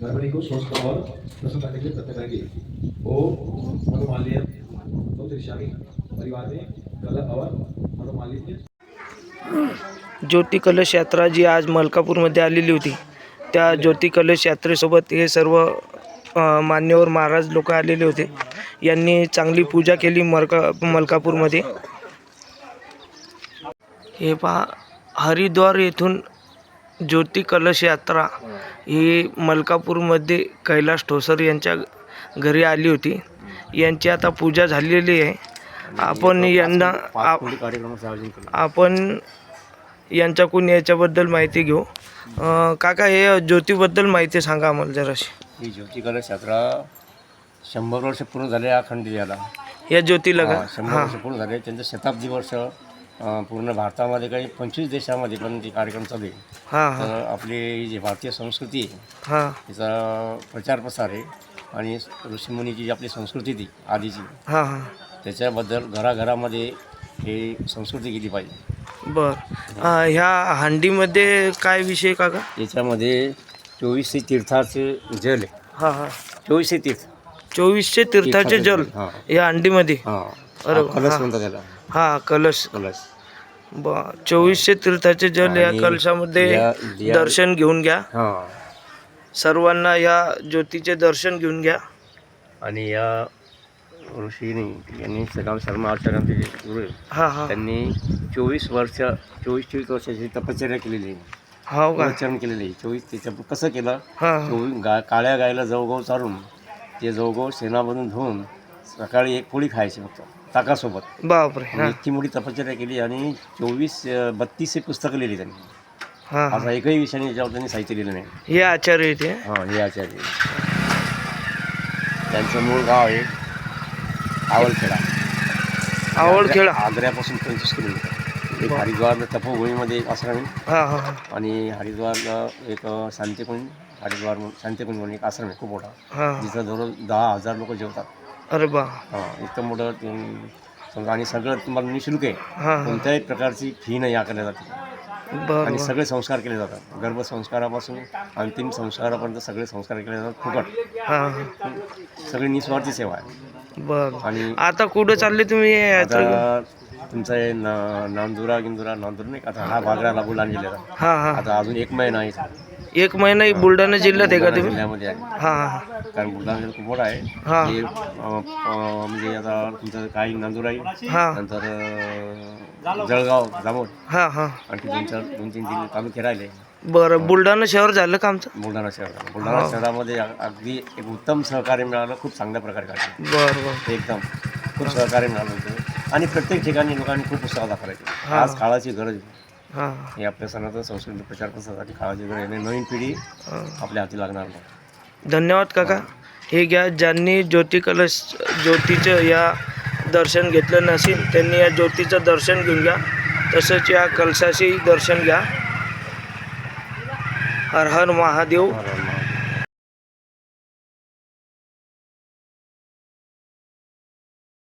गड़बड़ी को सोचकर और प्रसन्न करने के लिए प्रत्येक ओ तो परिवार में और ज्योती कलश यात्रा जी आज मलकापूरमध्ये आलेली होती. त्या ज्योती कलश यात्रेसोबत हे सर्व मान्यवर महाराज लोक आलेले होते. यांनी चांगली पूजा केली मलका मलकापूरमध्ये. हे पहा हरिद्वार येथून ज्योती कलश यात्रा ही मलकापूरमध्ये कैलास ठोसर यांच्या घरी आली होती. यांची आता पूजा झालेली आहे. आपण यांना आप- आपण यांच्याकडून याच्याबद्दल माहिती घेऊ. काका हे ज्योतीबद्दल माहिती सांगा आम्हाला जराशी. ही ज्योती कलश यात्रा शंभर वर्ष पूर्ण झाले अखंड याला. या ज्योतीला का? हा, शंभर वर्ष पूर्ण झाले. त्यांचं शताब्दी वर्ष पूर्ण भारतामध्ये काही पंचवीस देशामध्ये पण ते कार्यक्रम चालू आहे. हां हां. आपली जी भारतीय संस्कृती आहे हां. तिचा प्रचार प्रसार आहे. आणि ऋषीमुनीची जी आपली संस्कृती ती आधीची हां हां. त्याच्याबद्दल घराघरामध्ये हे संस्कृती गेली पाहिजे. बर. अं, ह्या हांडीमध्ये काय विषय काका? याच्यामध्ये चोवीसशे तीर्थाचे जल आहे. हां हां. चोवीसशे तीर्थ. चोवीसशे तीर्थाचे जल हां. या हांडीमध्ये? हां. अरे कलश हा. म्हणतात त्याला. हां कलश. कलश. बर. चोवीसशे तीर्थाचे जल या आणि कलशामध्ये या- या- दर्शन घेऊन घ्या. हां. सर्वांना या ज्योतीचे दर्शन घेऊन घ्या. आणि या ऋषीने यांनी सकाम शर्मा आचार्यांचे जे गुरु आहे, हां हां. त्यांनी चोवीस वर्ष चोवीस चोवीस वर्षाची तपश्चर्या केलेली. आहे हो का? आचरण केलेलं. आहे चोवीस त्याच्या कसं केलं? हां हां. चोवीस गा काळ्या गायला जवळगाव चारून ते जवळगाव शेणामधून धुवून सकाळी एक पोळी खायची फक्त ताकासोबत. बापरे हां. इतकी मोठी तपश्चर्या केली आणि चोवीस अं, बत्तीसशे पुस्तकं लिहिली त्यांनी. हां हां. असा एकही विषयाने याच्यावर त्यांनी साहित्य लिहिलं नाही. हे आचार्य इथे हां. हे आचार्य त्यांचं मूळ गाव आहे आवलखेडा आवडखेडा आग्र्यापासून पंचवीस किलोमीटर. एक हरिद्वार तपोभूमीमध्ये एक आश्रम आहे. हां हां हां. आणि हरिद्वारला एक शांतिकुंज हरिद्वार म्हणून शांतिकुंज म्हणून एक आश्रम आहे खूप मोठा. हां. जिथं दररोज दहा हजार लोक जेवतात. अरे बा. हां इतकं मोठं ते समजा आणि सगळं तुम्हाला निशुल्क आहे. हां हां. कोणत्याही प्रकारची फी नाही आकारल्या जाते. आणि. सगळे संस्कार केले जातात. गर्भसंस्कारापासून अंतिम संस्कारापर्यंत सगळे संस्कार केले जातात. फुकट. सगळी निस्वार्थी सेवा आहे. बर. आणि आता कुठं चालले तुम्ही आता तुमचा हे ना- नांदुरा गिंदुरा नांदूर नाही का? आता हा भागरा लागू लागलेला. हां हां. आता अजून एक महिना आहे. एक महिना ही बुलढाणा जिल्ह्यात आहे का तुम्ही? जिल्ह्यामध्ये आहे. हां हां. कारण बुलढाणा जिल्हा खूप मोठा आहे. हां. अं, अं, म्हणजे आता तुमचं काही हां. नंतर अं, जळगाव जामोद. हां हां. आणखी दोन चार दोन तीन जिल्हे तालुके राहिले. बरं बुलढाणा शहर झालं का आमचं? बुलढाणा शहरात बुलढाणा शहरामध्ये अ- अगदी एक उत्तम सहकार्य मिळालं खूप चांगल्या प्रकारे काढलं. बरं बरं. एकदम. खूप सहकार्य मिळालं होतं. आणि प्रत्येक ठिकाणी लोकांनी खूप उत्साह दाखवायचे. आज काळाची गरज आहे. हां. आपल्या सनातन संस्कृती प्रचार प्रसारासाठी गरज आहे. आणि नवीन पिढी आपल्या हाती लागणार नाही. धन्यवाद काका. हे. घ्या ज्यांनी ज्योती कलश ज्योतीचं या दर्शन घेतलं नसेल त्यांनी या ज्योतीचं दर्शन घेऊन घ्या. तसंच या कलशाचेही दर्शन घ्या. हर हर महादेव.